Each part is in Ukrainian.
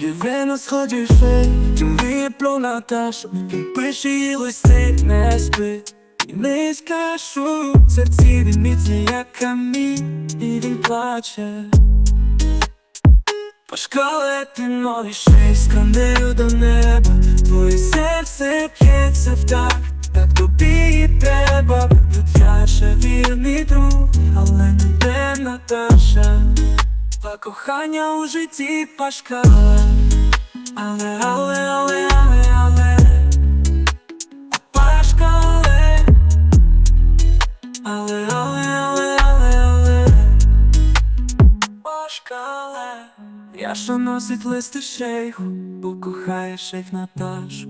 Живе на сході фей, тим мріє про Наташу, він пише їй листи, не спить І не скажу, серці він міцний, як камінь, і він плаче. По шкалети ноги шесть скандею до неба. Твоє серце п'ється в так, так тобі і треба. Тут я ще вірний друг, але не те Наташа Кохання у житті пашкала Але, але, але, але, але. Пашка, але. Але, але, але, але, але. Пашка, але. Я що носить листи шейху, бо кохає шейх Наташу.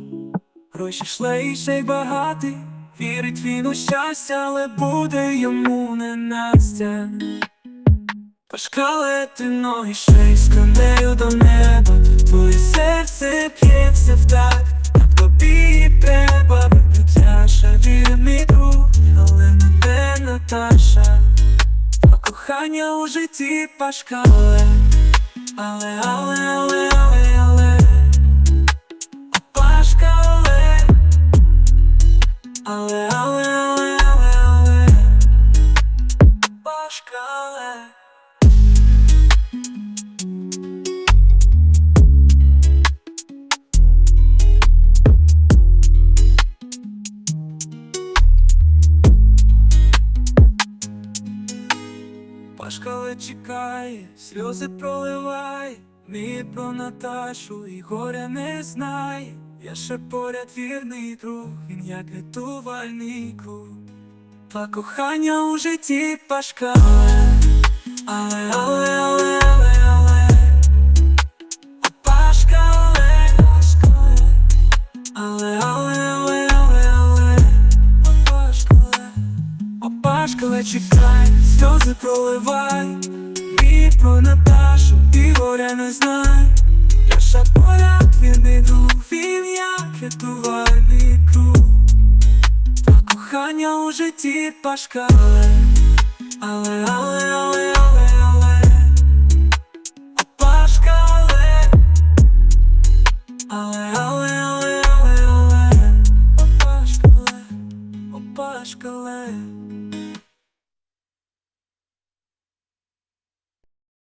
Гроші шле і шейх багатий Вірить він у щастя, але буде йому не Настя Пашкалети ноги шей сканею до неба. Твоє серце п'ється в так, тобі треба Тетяша вірний друг, але не те Наташа. А кохання у житті пашкале Але, але, але, але, але Пашкале чекає, сльози проливає, мій про Наташу і горя не знає. Я ще поряд вірний друг, він як рятувальний круг. Та кохання у житті пашкале, але, але, але, але, але Опашкале чекай, сльози проливай. Мій про Наташу і горя не знай. Ще поряд вірний друг, він як рятувальний круг. Та кохання у житті пашкале Але, але, але,